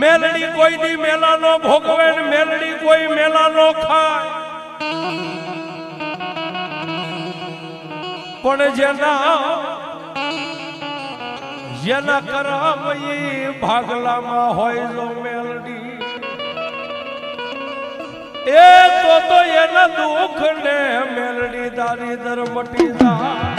મેલડી કોઈ દી મેલા નો ભોગવે મેલડી કોઈ મેલા નો ખાય. પણ જેના જેના કરમ એ ભાગલામાં હોય જો મેલડી, એ તો તો એના દુઃખ ને મેલડી દારી દર મટી જાય.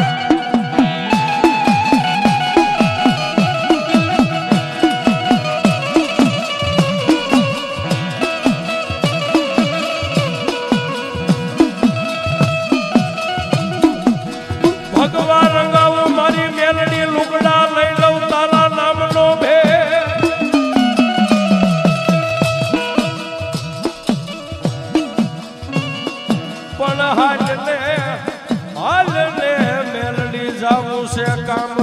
પણ હાલને હાલને મેલડી જાવું છે કામ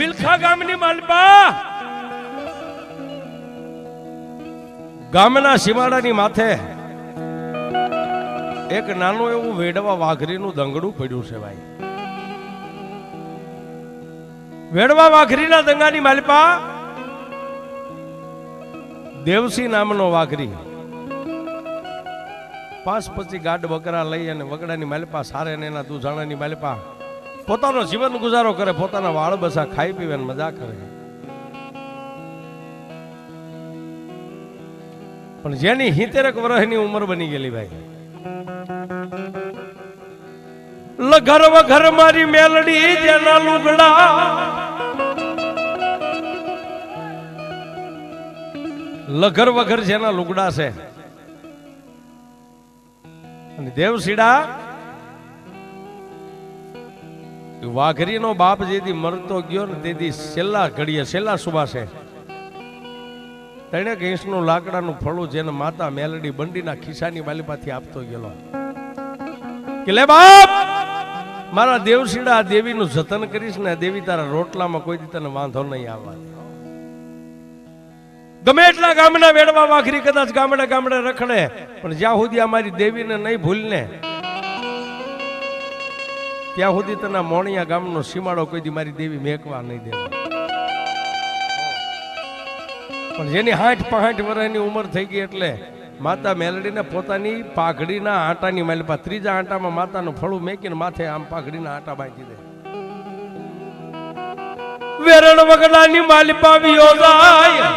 બિલખા ગામની માલપા. ગામના સીમાડાની માથે એક નાનું એવું વેડવા વાઘરીનું દંગડું પડ્યું છે ભાઈ. વેડવા વાઘરીના દંગાની માલપા દેવસી નામનો વાઘરી. પાસ પછી ગાઢ બકરા લઈ અને વગડાની માલપા સારે એના દુધાણાની માલપા પોતાનો જીવન ગુજારો કરે, પોતાના વાળ બસા ખાઈ પીવે મજા કરે. પણ જેની હિતેરક વર્ષની ઉંમર બની ગયેલી ભાઈ લઘર વઘર મારી મેલડી જેના લુગડા લઘર વઘર જેના લુગડા છે. અને દેવસીડા વાઘરીનો બાપ જેથી મરતો ગયો ને તેથી છેલ્લા ઘડીએ, છેલ્લા છે તેણે ઘેંસનું લાકડાનું ફળું જેને માતા મેલડી બંડીના ખિસ્સાની વાલીપાથી આપતો ગયેલો. કે બાપ, મારા દેવસીડા દેવીનું જતન કરીશ ને દેવી તારા રોટલામાં કોઈ દી તને વાંધો નહીં આવવા ગમે એટલા ગામના વેડવા વાઘરી કદાચ ગામડે ગામડે રખડે, પણ જ્યાં સુધી અમારી દેવીને નહીં ભૂલને ત્યાં સુધી તને મોણિયા ગામનો સીમાડો કોઈ દી મારી દેવી મેકવા નહીં દે પણ જેની હાઠ પાંઠ વર્ષની ઉંમર થઈ ગઈ એટલે માતા મેલડીને પોતાની પાઘડીના આટાની માલપા ત્રીજા આટામાં માતાનું ફળું મેકીને માથે આમ પાઘડીના આટા બાંધી દે. વેરણ વગડાની માલપા વિયોગાય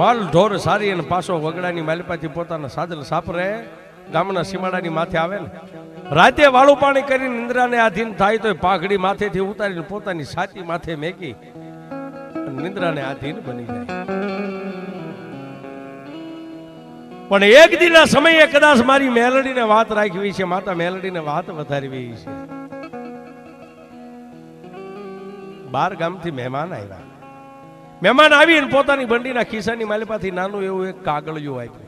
માલ ઢોર સારી અને પાછો વગડાની માલપાથી પોતાના સાજલ સાપરે ગામના સીમાડાની માથે આવે ને. રાતે વાળું પાણી કરીને નિંદ્રાને આધીન થાય તો પાઘડી માથેથી ઉતારીને પોતાની છાતી માથે મેકી નિંદ્રાને આધીન બની જાય. પણ એક દિના સમયે કદાચ મારી મેલડીને વાત રાખવી છે, માતા મેલડીને વાત વધારવી છે. બાર ગામથી મહેમાન આવ્યા. મહેમાન આવીને પોતાની બંડીના ખિસ્સાની માલિપાથી નાનું એવું એક કાગળિયું આપ્યું.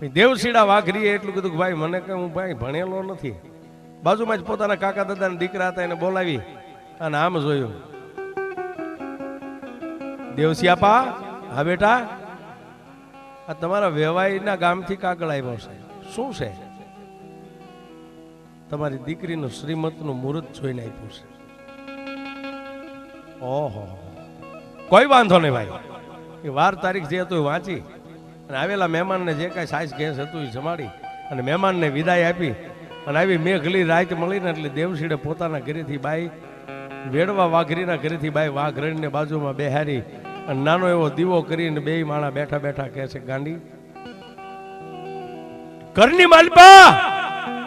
દેવસીડા વાઘરીએ એટલું કીધું કે ભાઈ, મને કે હું ભાઈ ભણેલો નથી. બાજુમાં જ પોતાના કાકા દાદાના દીકરા હતા, એને બોલાવી અને આમ જોયું. દેવસિયાપા હા બેટા. આ તમારા વેવાઈના ગામથી કાગળ આવ્યો છે. શું છે? તમારી દીકરીનું શ્રીમતનું મુહૂર્ત જોઈને આપ્યું છે. ઓહો. કોઈ વાંધો નહીં ભાઈ. એ વાર તારીખ જે હતું વાંચી. અને આવેલા મહેમાનને જે કાંઈ સાઈસ ગેસ હતું એ જમાડી અને મહેમાનને વિદાય આપી. અને આવી મેઘલી રાત મળીને એટલે દેવશીડે પોતાના ઘરેથી બાઈ, વેડવા વાઘરીના ઘરેથી બાઈ વાઘરણીને બાજુમાં બેહારી અને નાનો એવો દીવો કરીને બે માણા બેઠા બેઠા કહે છે, ગાંડી, ઘરની માલપા,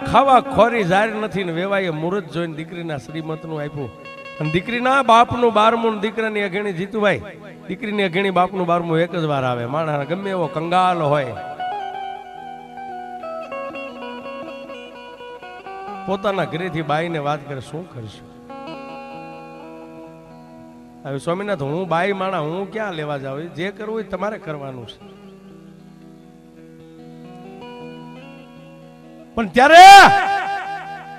ખાવા ખોરી જાહેર નથી ને વેવાએ મુહૂર્ત જોઈને દીકરીના શ્રીમતનું આપ્યું. અને દીકરીના બાપનું બારમું દીકરાની અઘેણી જીતુભાઈ દીકરીની અઘેણી બાપનું બારમું એક જ વાર આવે. માણસ ગમે એવો કંગાલ હોય. પોતાના ઘરેથી બાઈને વાત કરે, શું કરશું? હવે સ્વામિનાથ, હું બાઈ માણા, હું ક્યાં લેવા જાઉં? જે કરવું એ તમારે કરવાનું છે. પણ ત્યારે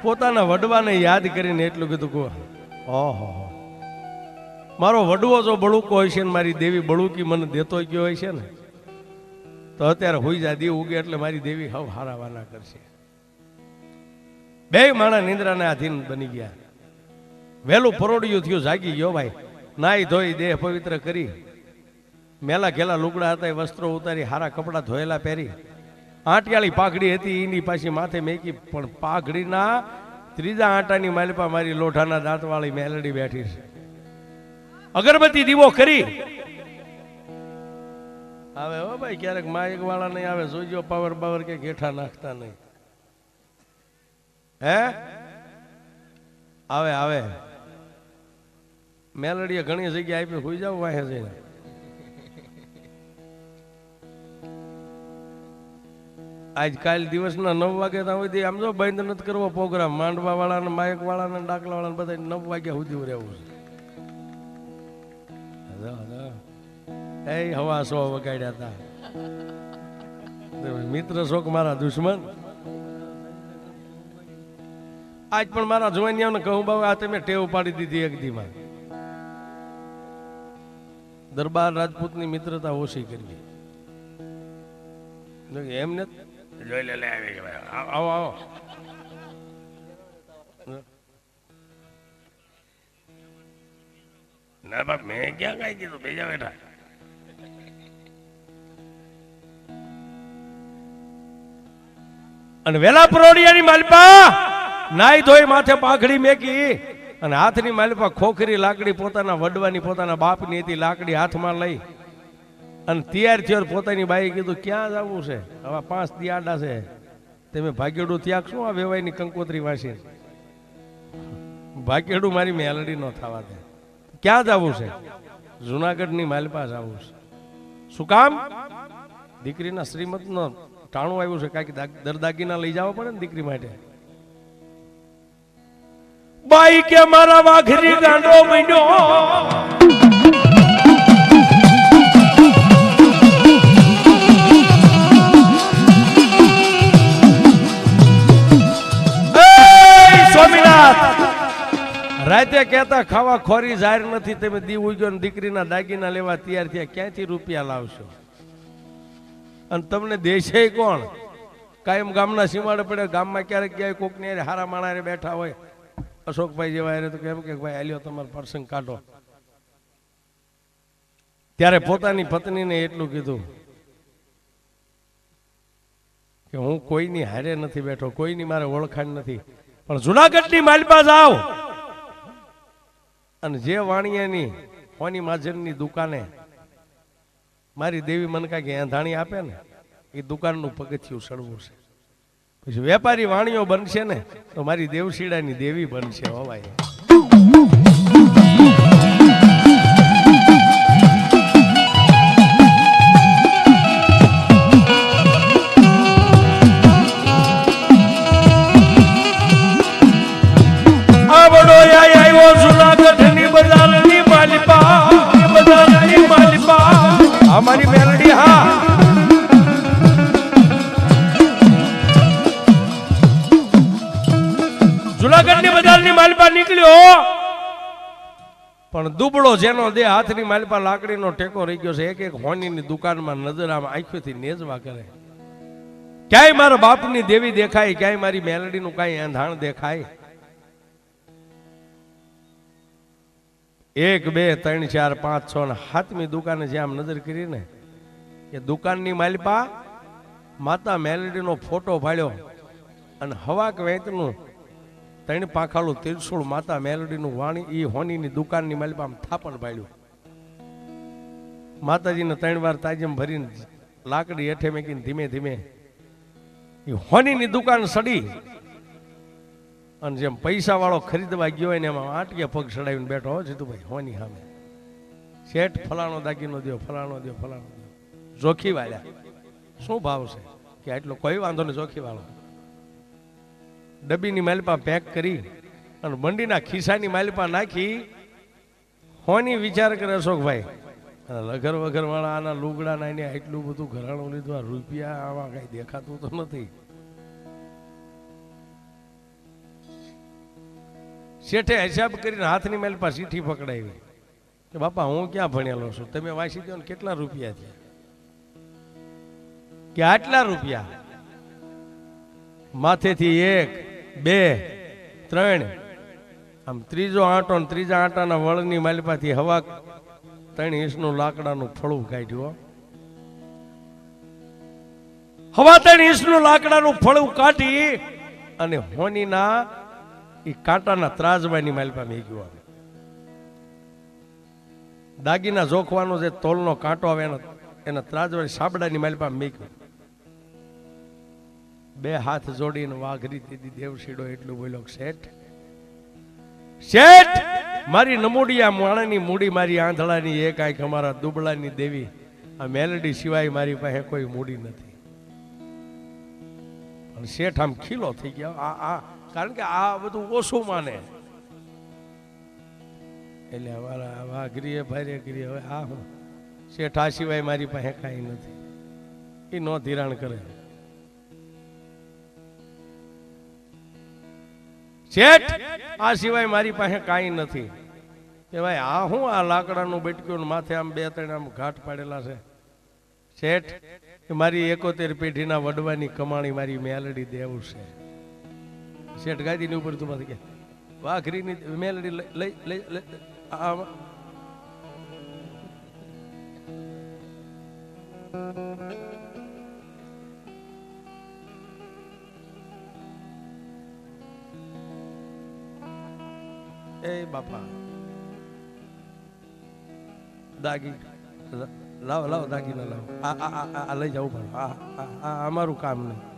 પોતાના વડવાને યાદ કરીને એટલું કીધું કે ઓહો. મારો વડવો જો બળુકો હોય છે ને મારી દેવી બળુકી મને દેતો ગયો હોય છે ને, તો અત્યારે હોઈ જા, દીવ ઉગે એટલે મારી દેવી હવ હારાવાના કરશે. બે માણા નિંદ્રાને આધીન બની ગયા. વહેલું પરોડિયું થયું, જાગી ગયો ભાઈ. નાઈ ધોઈ, દેહ પવિત્ર કરી. મેલા ઘેલા લુગડા હતા, એ વસ્ત્રો ઉતારી, હારા કપડાં ધોયેલા પહેરી. આંટિયાળી પાઘડી હતી એની પાછી માથે મેકી, પણ પાઘડીના ત્રીજા આંટાની માલિપા મારી લોઢાના દાંતવાળી મેલડી બેઠી છે. અગરબત્તી દીવો કરી. આવે હો ભાઈ, ક્યારેક માયક વાળા નહીં આવે જોજો પાવર પાવર કે ગેઠા નાખતા નહીં. હે? આવે આવે. મેલડીએ ઘણી જગ્યાએ આપી, હોઈ જાવ વાહે જઈને. આજ કાલ દિવસના નવ વાગે ત્યાં સુધી આમ જો બંધ નથી કરવો પ્રોગ્રામ માંડવા વાળાને માયક વાળાને ડાકલા વાળાને બધા નવ વાગ્યા સુધી રહેવું છે. એ હવા સો વગાડ્યા હતા મિત્ર શોક મારા દુશ્મન? આજ પણ મારા જોવાનિયાને કહું, બાબુ, આ તમે ટેવ પાડી દીધી એક દીમાં. દરબાર રાજપૂતની મિત્રતા ઓછી કરવી. એમને જોઈ લે લે આવી ગયા. આવો આવો, આવો. ના બાપ મેં ક્યાં કઈ કીધું? બેજા બેઠા. અને વેલા પરોડિયાની માલપા નાઈ ધોઈ માથે પાઘડી મેકી અને હાથની માલપા ખોખરી લાકડી પોતાના વડવાની પોતાના બાપની હતી લાકડી હાથમાં લઈ અને તૈયાર થયો પોતાની બાઈ કીધું, ક્યાં જવું છે? હવે પાંચ દી આડા છે. તમે ભાગ્યડું ત્યાગ શું આ વેવાયની કંકોત્રી વાંચી ભાગ્યડું મારી મેલડી ન થવા દે. ક્યાં જવું છે? જુનાગઢની માલપા જવું છે. શું કામ? દીકરીના શ્રીમતનો ટાણું આવ્યું છે, કાંઈક દાગ- દરદાગીના લઈ જવા પડે ને દીકરી માટે. બાઈ કે મારા વાઘરી ગાંડો બન્યો. રાતે કહેતા, ખાવા ખોરી જાહેર નથી, તમે દી ઉગ્યો દીકરીના દાગીના લેવા તૈયાર થયા ક્યાંથી રૂપિયા લાવશો? અને તમને દેશે કોણ? કાયમ ગામના સીમાડે પડે, ગામમાં ક્યારેક ક્યાંય કોકની હારે હારા માણારે બેઠા હોય. અશોકભાઈ જેવા હારે તો કેમ કે, ભાઈ, આલ્યો તમારો પ્રસંગ કાઢો. ત્યારે પોતાની પત્નીને એટલું કીધું કે, હું કોઈની હારે નથી બેઠો, કોઈની મારે ઓળખાણ નથી, પણ જુનાગઢની માલપા જાઓ. અને જે વાણિયાની હોની માજરની દુકાને મારી દેવી મનકા કે એંધાણી આપે ને, એ દુકાનનું પગથિયું સડવું છે. પછી વેપારી વાણીઓ બનશે ને, તો મારી દેવશીડાની દેવી બનશે હો અમારી મેલડી, હા. જુનાગઢની બજાર બજારની માલપા નીકળ્યો પણ દુબળો જેનો દે હાથની માલપા લાકડીનો ટેકો રહી ગયો છે, એક એક હોનીની દુકાનમાં નજર આમ આંખોથી નેજવા કરે. ક્યાંય મારા બાપની દેવી દેખાય, ક્યાંય મારી મેલડીનું કાંઈ એંધાણ દેખાય? એક, બે, ત્રણ, ચાર, પાંચ, છ ને સાતમી દુકાને જે આમ નજર કરીને એ દુકાનની માલિપા માતા મેલડીનો ફોટો ભાળ્યો અને હવાક વેંતનું ત્રણ પાખાળું તિરસુળ માતા મેલડીનું વાણી એ હોનીની દુકાનની માલિપા થાપણ ભાળ્યું. માતાજીને ત્રણ વાર તાજમ ભરીને લાકડી હેઠે મેકીને ધીમે ધીમે એ હોનીની દુકાન સડી. અને જેમ પૈસાવાળો ખરીદવા ગયો હોય ને એમાં આટકે પગ ચડાવીને બેઠો હો, જીતુભાઈ, હોની સામે શેઠ ફલાણો દાગીનો દો ફલાણો દો ફલાણો દો જોખી વાળ્યા શું ભાવ છે? કે આટલો કોઈ વાંધો નહીં જોખી વાળો ડબ્બીની માલપા પેક કરી અને મંડીના ખિસ્સાની માલપા નાખી. હોની વિચાર કરે અશોકભાઈ લગર વગર વાળા આના લુગડા નાઈને આટલું બધું ઘરાણું લીધું, આ રૂપિયા આવા કઈ દેખાતું તો નથી. શેઠે હિસાબ કરીને હાથની મેલ પાસે ચીઠી પકડાવી. કે બાપા, હું ક્યાં ભણેલો છું? તમે વાંચી દો કેટલા રૂપિયા છે? કે આટલા રૂપિયા? માથેથી એક, બે, ત્રણ. આમ ત્રીજો આંટો ને ત્રીજા આંટાના વળની માલિપાથી હવા ત્રણ ઇંચનું લાકડાનું ફળું કાઢ્યું હવા ત્રણ ઇંચનું લાકડાનું ફળું કાઢી અને હોનીના એ કાંટાના ત્રાજવાની માલિપા મેક્યું આવે. દાગીના જોખવાનો જે તોલનો કાંટો આવે એના એના ત્રાજવાની સાબડાની માલિપા મેક્યો બે હાથ જોડીને વાઘરી દીધી દેવશીડો એટલું બોલ્યો શેઠ શેઠ, મારી નમૂડિયા માણાની મૂડી મારી આંધળાની એક આંખ અમારા દુબળાની દેવી. આ મેલડી સિવાય મારી પાસે કોઈ મૂડી નથી. શેઠ આમ ખીલો થઈ ગયો. આ આ કારણ કે આ બધું ઓછું માને. એટલે અમારા ગ્રીએ ભારે ગ્રીએ હવે આ શેઠ આ સિવાય મારી પાસે કાંઈ નથી. એ નો ધિરાણ કરે. શેઠ, આ સિવાય મારી પાસે કાંઈ નથી. કે ભાઈ, આ હું આ લાકડાનું બેટક્યું માથે આમ બે ત્રણ આમ ઘાટ પાડેલા છે. શેઠ મારી એકોતેર પેઢીના વડવાની કમાણી મારી મેલડી દેવું છે. શેઠ ગાદીની ઉપર તું કે. વાઘરીની મેલડી લઈ લઈ લઈ લઈ આ- એ બાપા. દાગી. લાવો લાવો, દાગીના લાવો. આ લઈ જવું પડે આ અમારું કામ નહીં.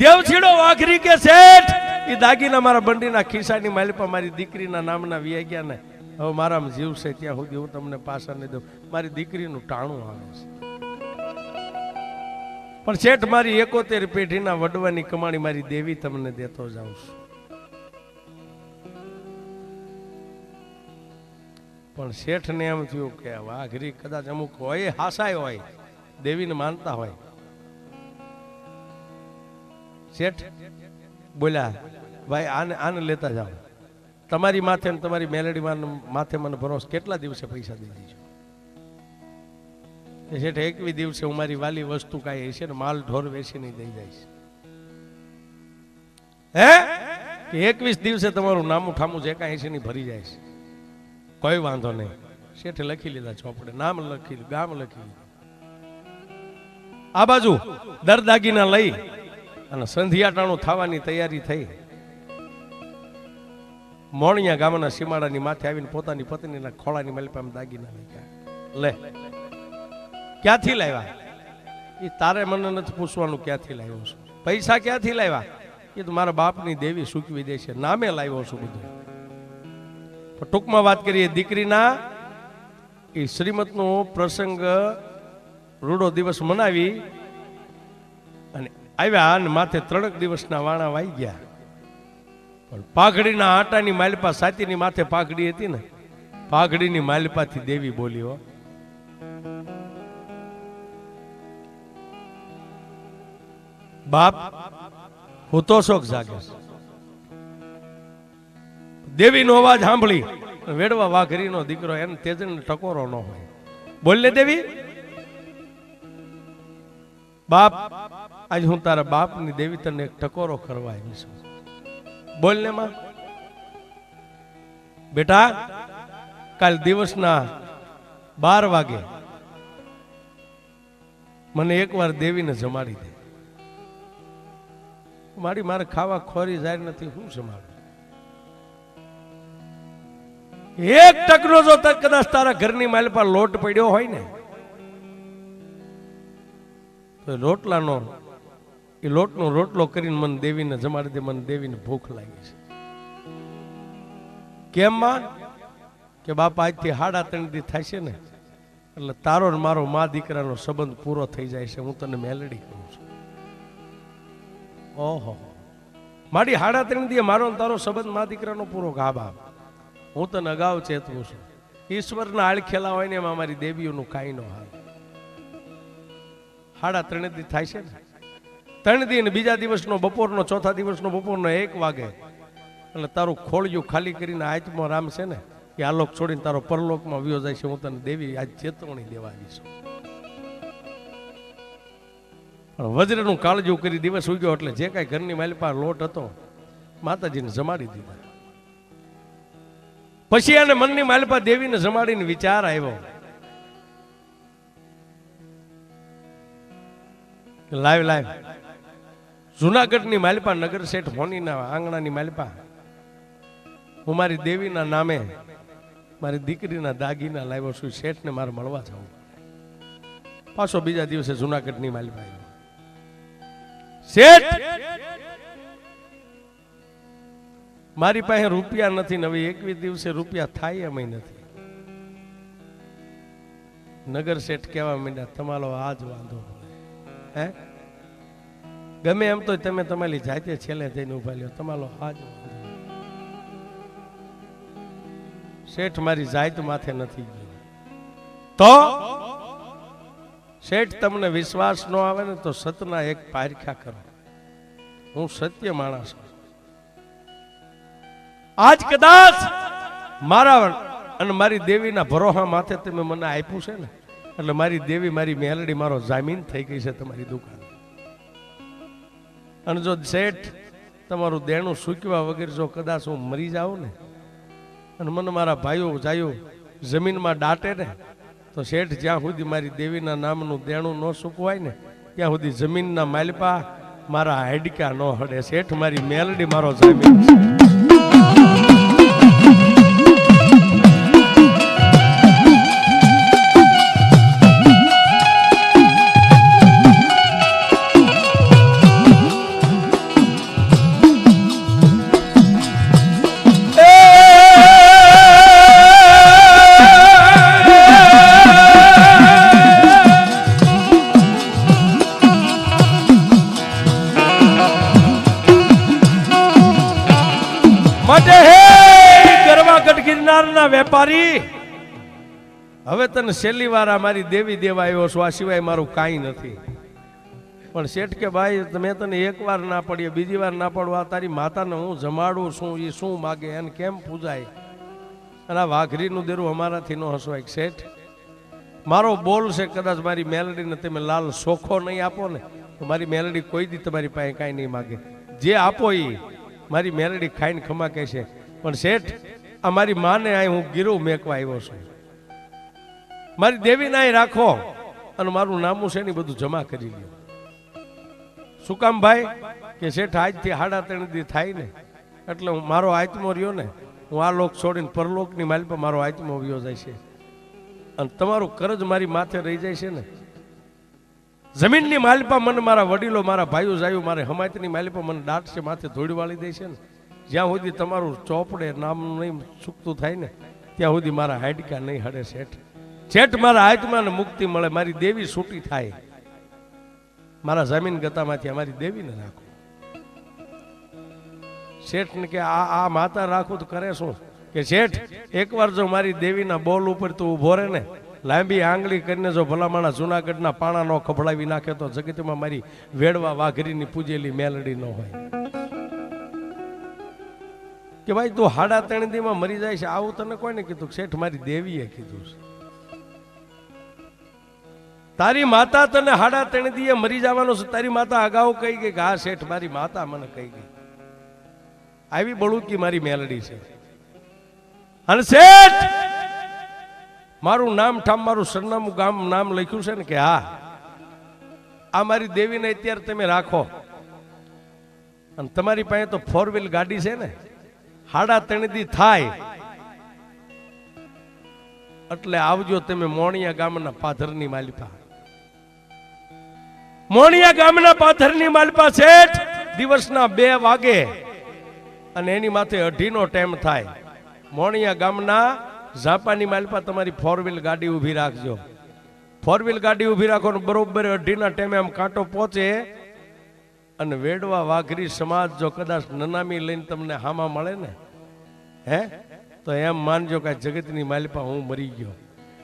દેવછીડો વાઘરી કે શેઠ? એ દાગીના મારા બંડીના ખિસ્સાની માલિપા મારી દીકરીના નામના વ્યા ગયા ને. હવે મારામાં જીવ છે ત્યાં સુધી હું તમને પાછા નહીં દઉં. મારી દીકરીનું ટાણું આવે છે. પણ શેઠ, મારી એકોતેર પેઢીના વડવાની કમાણી મારી દેવી તમને દેતો જાઉં છું. પણ શેઠને એમ થયું કે વાઘરી કદાચ અમુક હોય, હાસાય હોય, દેવીને માનતા હોય. શેઠ? બોલ્યા, ભાઈ, આને આને લેતા જાઓ. તમારી માથે તમારી મેલેડી માથે મને ભરોસ. કેટલા દિવસે પૈસા દઈ દીજો? શેઠ, એકવી દિવસે હું મારી વાલી વસ્તુ કાંઈ હશે ને માલ ઢોર વેચીને દઈ જઈશ હે? કે એકવીસ દિવસે તમારું નામું ઠામું જે કાંઈ હશે ને ભરી જાય. કોઈ વાંધો નહીં. શેઠે લખી લીધા ચોપડે. નામ લખી ગામ લખી લીધું આ બાજુ દરદાગીના લઈ અને સંધિયાટાણું થવાની તૈયારી થઈ. મોણિયા ગામના સીમાડાની માથે આવીને પોતાની પત્નીના ખોળાની મલપામ દાગીના લઈ ગયા લે, ક્યાંથી લાવ્યા? એ તારે મને નથી પૂછવાનું ક્યાંથી લાવ્યો છું. પૈસા ક્યાંથી લાવ્યા? એ તો મારા બાપની દેવી સૂકવી દે છે. નામે લાવ્યો છું બધું. પણ ટૂંકમાં વાત કરીએ દીકરીના. એ શ્રીમતનો પ્રસંગ રૂડો દિવસ મનાવી આવ્યા અને માથે ત્રણક દિવસના વાણા વાઈ ગયા. પણ પાઘડીના આટાની માલપા સાતીની માથે પાઘડી હતી ને, પાઘડીની માલપાથી દેવી બોલી, હો. બાપ, હું તો શોખ જાગે છે. દેવીનો અવાજ સાંભળી વેડવા વાઘરીનો દીકરો એને તેજન ટકોરો ન હોય. બોલ દેવી. બાપ આજ હું તારા બાપની દેવી તને એક ટકોરો કરવા આવી છું. બોલ ને માં. બેટા, કાલ દિવસના બાર વાગે મને એકવાર દેવીને જમાડી દે. મારી મારે ખાવા ખોરી જાય નથી શું જમાડું? એક ટકનો જો કદાચ તારા ઘરની માલ પર લોટ પડ્યો હોય ને, તો રોટલાનો એ લોટનો રોટલો કરીને મને દેવીને જમાડી દે, મને દેવીને ભૂખ લાગી છે. કેમ માં? કે બાપા, આજથી હાડા ત્રણ દી છે ને, એટલે તારો ને મારો મા દીકરાનો સંબંધ પૂરો થઈ જાય છે, હું તને મેલડી કહું છું. ઓહો. મારી હાડા ત્રણ દી મારો તારો સંબંધ મા દીકરાનો પૂરો બાપ હું તને અગાઉ ચેતવું છું. ઈશ્વરના આળખેલા હોય ને એમાં મારી દેવીઓનું કાંઈ ન હાલ હાડા ત્રણે દી થાય છે ને? ત્રણ દિન બીજા દિવસનો બપોરનો, ચોથા દિવસનો બપોરનો એક વાગે. એટલે તારું ખોળિયું ખાલી કરીને આત્મા રામ છે ને, એ આલોક છોડીને તારો પરલોકમાં વ્યો જાય છે, હું તને દેવી આજ ચેતવણી દેવા આવી વજ્રનું કાળજું કરી દિવસ ઉગ્યો એટલે જે કાંઈ ઘરની માલિપા લોટ હતો, માતાજીને જમાડી દીધા. પછી એને મનની માલિપા દેવીને જમાડીને વિચાર આવ્યો. લાઈવ લાઈવ જુનાગઢની માલિપા નગર શેઠ હોનીના આંગણાની માલિપા. હું મારી દેવીના નામે મારી દીકરીના દાગીના લાવ્યો છું, શેઠને મારે મળવા જાઉં પાછો બીજા દિવસે જુનાગઢની માલપા શેઠ! મારી પાસે રૂપિયા નથી ને હવે એકવીસ દિવસે રૂપિયા થાય એમ નથી. નગર શેઠ કહેવા માંડ્યા, તમારો આ જ વાંધો. હે? ગમે એમ તો તમે તમારી જાતે છેલ્લે થઈને ઊભા લ્યો તમારો હાજ શેઠ મારી જાત માથે નથી ગયો. તો શેઠ તમને વિશ્વાસ ન આવે ને તો સતના એક પારખ્યા કરો. હું સત્ય માણસ છું. આજ કદાચ મારા અને મારી દેવીના ભરોહા માથે તમે મને આપ્યું છે ને? એટલે મારી દેવી, મારી મેલડી, મારો જામીન થઈ ગઈ છે તમારી દુકાન. અને જો શેઠ તમારું દેણું સૂકવા વગેરે જો કદાચ હું મરી જાઉં ને, અને મને મારા ભાઈઓ જાયો, જમીનમાં દાટે ને, તો શેઠ જ્યાં સુધી મારી દેવીના નામનું દેણું ન સૂકવાય ને, ત્યાં સુધી જમીનના માલપા મારા હાડકા ન હડે. શેઠ, મારી મેલડી મારો જામીન ગિરનારના વેપારી. હવે તને છેલ્લી વાર મારી દેવી દેવા આવ્યો છું, આ સિવાય મારું કાંઈ નથી. પણ શેઠ કે ભાઈ, મેં તને એક વાર ના પડીએ, બીજી વાર ના પડવા તારી માતાને હું જમાડું છું એ શું માગે, એને કેમ પૂજાય? અને આ વાઘરીનું દેરું અમારાથી ન હસવાય. શેઠ, મારો બોલ છે, કદાચ મારી મેલડીને તમે લાલ સોખો નહીં આપો ને, તો મારી મેલડી કોઈ દી તમારી પાસે કાંઈ નહીં માગે. જે આપો એ મારી મેલડી ખાઈને ખમા કહેશે પણ શેઠ આ મારી માને અહીં હું ગીરું મેકવા આવ્યો છું. મારી દેવીને અહીં રાખો. અને મારું નામું છે ને બધું જમા કરી લ્યો. શું કામ ભાઈ? કે શેઠ આજથી હાડા ત્રણ દી થાય ને. એટલે હું મારો આત્મો રહ્યો ને, હું આ લોક છોડીને પરલોકની માલ પર મારો આત્મો વ્યો જાય છે. અને તમારું કરજ મારી માથે રહી જાય છે ને. જમીનની માલિપા મને મારા વડીલો, મારા ભાઈઓ જાયું મારે હમાયતની માલિપા મને દાટ છે, માથે ધોળી વાળી દે છે ને. જ્યાં સુધી તમારું ચોપડે નામ નહીં ચૂકતું થાય ને, ત્યાં સુધી મારા હાડકા નહીં હડે શેઠ. શેઠ, મારા આત્માને મુક્તિ મળે, મારી દેવી છૂટી થાય. મારા જમીન ગતામાંથી અમારી દેવીને રાખો. શેઠને કે આ આ માતા રાખું તો કરે શું? કે શેઠ, એકવાર જો મારી દેવીના બોલ ઉપર તું ઊભો રહે ને, લાંબી આંગળી કરીને જો ભલામણા જુનાગઢના પાણા નો ખભડાવી નાખે તો જગતમાં મારી વેડવા વાઘરીની પૂજેલી મેલડી ન હોય. કે ભાઈ તું હાડા ત્રણ દીમાં મરી જાય છે. આવું તને કોઈને કીધું? શેઠ મારી દેવીએ કીધું છે. તારી માતા તને હાડા ત્રણ દીએ મરી જવાનો છે. તારી માતા અગાઉ કહી ગઈ કે, હા, શેઠ, મારી માતા મને કહી ગઈ. આવી બળુકી મારી મેલડી છે. અને શેઠ, મારું નામ ઠામ, મારું સરનામું ગામ નામ લખ્યું છે ને કે, હા, આ મારી દેવીને અત્યારે તમે રાખો. અને તમારી પાસે તો ફોર વ્હીલ ગાડી છે ને? હાડા ત્રણ દી થાય. એટલે આવજો તમે મોણિયા ગામના પાધરની માલિપા મોણિયા ગામના પાથરની માલપા શેઠ, દિવસના બે વાગે અને એની માથે અઢીનો ટાઈમ થાય. મોણિયા ગામના ઝાપાની માલિપા તમારી ફોર વ્હીલ ગાડી ઊભી રાખજો. ફોર વ્હીલ ગાડી ઊભી રાખો બરોબર અઢીના ટાઈમે આમ કાંટો પહોંચે અને વેડવા વાઘરી સમાજ જો કદાચ નનામી લઈને તમને હામા મળે ને, હે? તો એમ માનજો કે જગતની માલિપા હું મરી ગયો.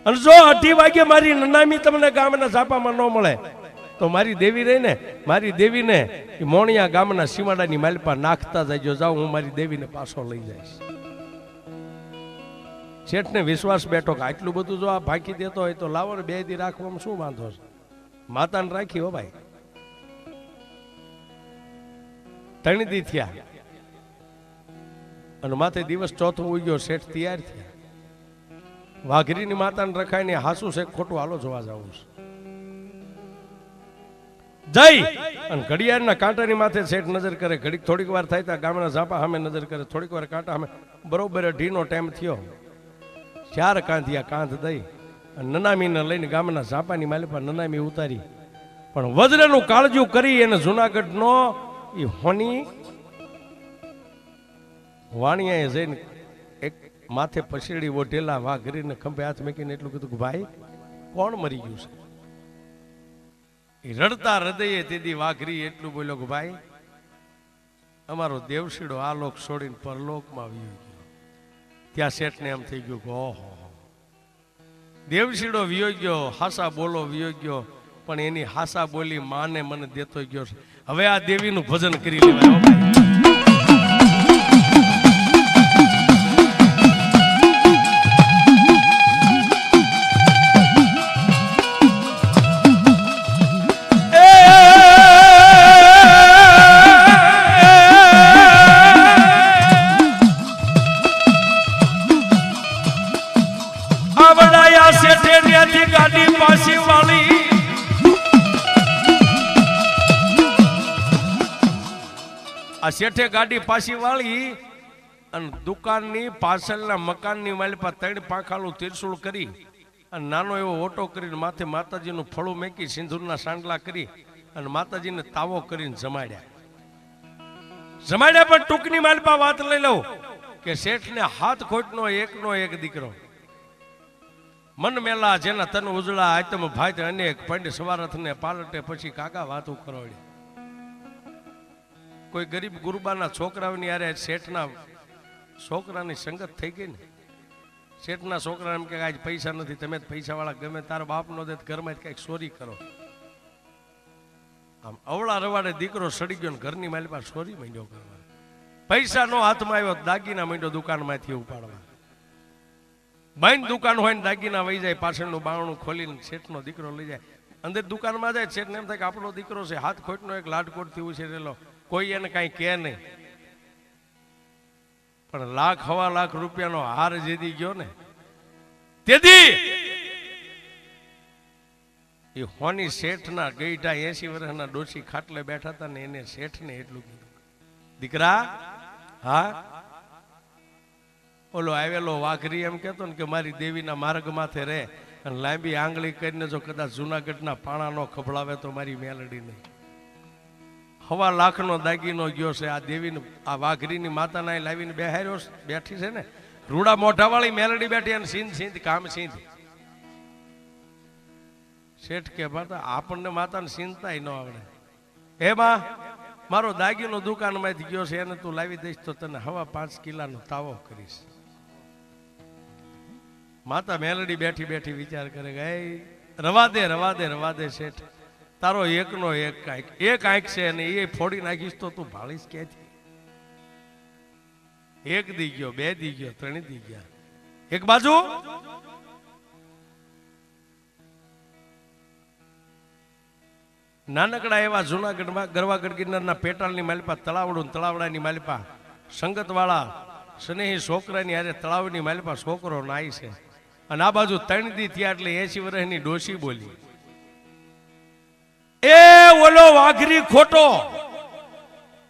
અને જો અઢી વાગે મારી નનામી તમને ગામના ઝાપામાં ન મળે, તો મારી દેવી રહી ને, મારી દેવીને મોણિયા ગામના સીમાડાની માલિપા નાખતા જજો જાઉં હું મારી દેવીને પાછો લઈ જઈશ. શેઠને વિશ્વાસ બેઠો કે આટલું બધું જો આ ભાંકી દેતો હોય તો લાવો ને, બે દી રાખવામાં શું વાંધો છે? માતાને રાખી હો ભાઈ. ત્રણ દી થયા. અને માથે દિવસ ચોથો ઉગ્યો, શેઠ તૈયાર થયા. વાઘરીની માતાને રખાય ને હાસુ છે, ખોટું હાલો જોવા જવું છે. જઈ અને ઘડિયાળના કાંટાની માથે શેઠ નજર કરે. ઘડીક થોડીક વાર થાય ત્યાં ગામના ઝાપા સામે નજર કરે. થોડીક વાર કાંટા સામે. બરોબર ઢીનો ટાઈમ થયો. ચાર કાંધિયા કાંધ દઈ અને નનામીને લઈને ગામના ઝાપાની માલિપા નનામી ઉતારી. પણ વજ્રનું કાળજું કરી એને જુનાગઢનો એ હોની વાણિયાએ જઈને એક માથે પછેડી ઓઢેલા વાઘરીને ખંભે હાથ મૂકીને એટલું કીધું કે, ભાઈ, કોણ મરી ગયું છે? એ રડતા હૃદયે તેથી વાઘરી એટલું બોલ્યો કે, ભાઈ, અમારો દેવશીડો આ લોક છોડીને પરલોકમાં આવી ગયો. ત્યાં શેઠને એમ થઈ ગયું કે, ઓહો દેવશીડો વિયો ગયો, હાસા બોલો વિયો ગયો, પણ એની હાસા બોલી માને મને દેતો ગયો છે. હવે આ દેવીનું ભજન કરી લેવાય આ શેઠે ગાડી પાછી વાળી અને દુકાનની પાછળના મકાનની વાલી પર ત્રણ પાંખાલું તિરસુળ કરી અને નાનો એવો ઓટો કરીને માથે માતાજીનું ફળું મેકી સિંધુરના સાંડલા કરી અને માતાજીને તાવો કરીને જમાડ્યા. જમાડ્યા પણ ટૂંકની માલપા વાત લઈ લઉં કે શેઠને હાથ ખોટનો, એકનો એક દીકરો. મન મેલા જેના તન ઉજળા આતમ ભાઈ અનેક પંડ સવારથને પાલટે પછી કાકા વાતું કરોડી કોઈ ગરીબ ગુરબાના છોકરાઓની યારે શેઠના છોકરાની સંગત થઈ ગઈ ને? શેઠના છોકરા એમ કે આજ પૈસા નથી, તમે પૈસા વાળા ગમે તારા બાપ નો દે ઘરમાં જ કંઈક ચોરી કરો. આમ અવળા રવાડે દીકરો સડી ગયો ને ઘરની માલી પાસે ચોરી માંડ્યો કરવા પૈસા નો હાથમાં આવ્યો દાગીના માંડ્યો દુકાનમાંથી ઉપાડવા. બાઈન દુકાન હોય ને દાગીના વહી જાય, પાછળનું બાવણું ખોલીને શેઠનો દીકરો લઈ જાય. અંદર દુકાનમાં જાય શેઠને એમ થાય કે આપણો દીકરો છે, હાથ ખોટનો એક લાડકોટથી ઉછેરેલો. કોઈ એને કાંઈ કહે નહીં. પણ લાખ, હવા લાખ રૂપિયાનો હાર જીતી ગયો ને, તેથી એ હોની શેઠના ગઈઢા એસી વર્ષના ડોશી ખાટલે બેઠા હતા ને એને શેઠને એટલું કીધું. દીકરા, હા? ઓલો આવેલો વાઘરી એમ કહેતો ને કે મારી દેવીના માર્ગ માથે રહે અને લાંબી આંગળી કરીને જો કદાચ જુનાગઢના પાણાનો ખભડાવે તો મારી મેલડી નહીં. હવા લાખનો દાગીનો ગયો છે. આ દેવીને, આ વાઘરીની માતાના લાવીને બેહાર્યો બેઠી છે ને. રૂડા મોઢાવાળી મેલડી બેઠી અને સિંધ સિંધ, કામ સિંધ. શેઠ કે માતા, આપણને માતાને સિંધતાય ન આવડે. હે માં, મારો દાગીનો દુકાનમાંથી ગયો છે, એને તું લાવી દઈશ તો તને હવા પાંચ કિલાનો તાવો કરીશ. માતા મેલડી બેઠી બેઠી વિચાર કરે ગઈ રવા દે રવા દે રવા દે શેઠ. તારો એકનો એક કાંઈક. એક આંખ છે અને એ ફોડી નાખીશ તો તું ભાળીશ ક્યાંથી? એક દી ગયો, બે દી ગયો, ત્રણ દી ગયા. એક બાજુ. નાનકડા એવા જુનાગઢમાં ગરવાગઢ ગિરનારના પેટાળની માલિપા, તળાવડું તળાવડાની માલિપા, સંગતવાળા, સ્નેહી છોકરાની હારે તળાવની માલિપા, છોકરો નાય છે. અને આ બાજુ ત્રણ દી થયા એટલે એસી વર્ષની ડોશી બોલી. ઓલો વાઘરી ખોટો.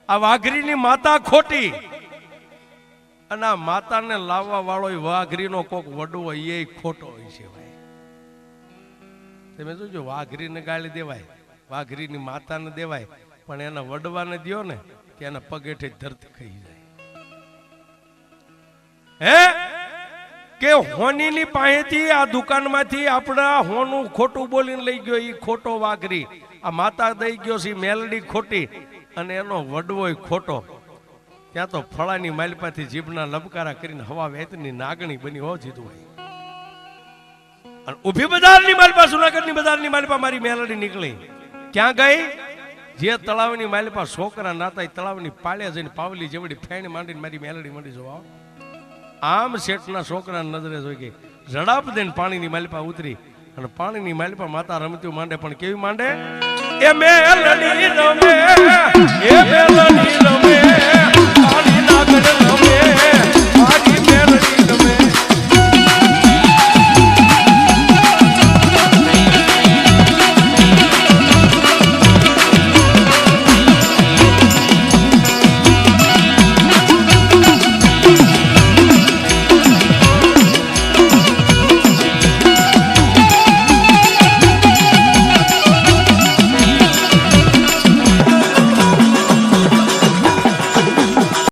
આ વાઘરીની માતા ખોટી. અને આ માતાને લાવવા વાળો વાઘરીનો કોક વડવો એ ખોટો હોય છે ભાઈ. તમે જોજો, વાઘરીને ગાળી દેવાય, વાઘરીની માતાને દેવાય, પણ એના વડવાને દો ને, કે એના પગેઠે ધરતી ખાઈ જાય. હે? કે હોનીની પાસેથી આ દુકાનમાંથી આપણા હોનું ખોટું બોલીને લઈ ગયો એ ખોટો વાઘરી. આ માતા દઈ ગયો છે, મેલડી ખોટી અને એનો વડવોય ખોટો. ત્યાં તો ફળાની માલપાથી જીભના લબકારા કરીને હવા વેતની નાગણી બની હો જીધું હોય. અને ઊભી બજારની માલપા, જુનાગઢની બજારની માલપા મારી મેલડી નીકળી. ક્યાં ગઈ? જે તળાવની માલપા છોકરા નાતા એ તળાવની પાળે જઈને પાવલી જેવડી ફેણ માંડીને મારી મેલડી માંડી જોવા આમ શેઠના છોકરા નજરે જોઈ ગઈ. ઝડાપ દઈને પાણીની માલપા ઉતરી અને પાણીની માલપા માતા રમતી માંડે, પણ કેવી માંડે? એ મેલડી રમે એ મેલડી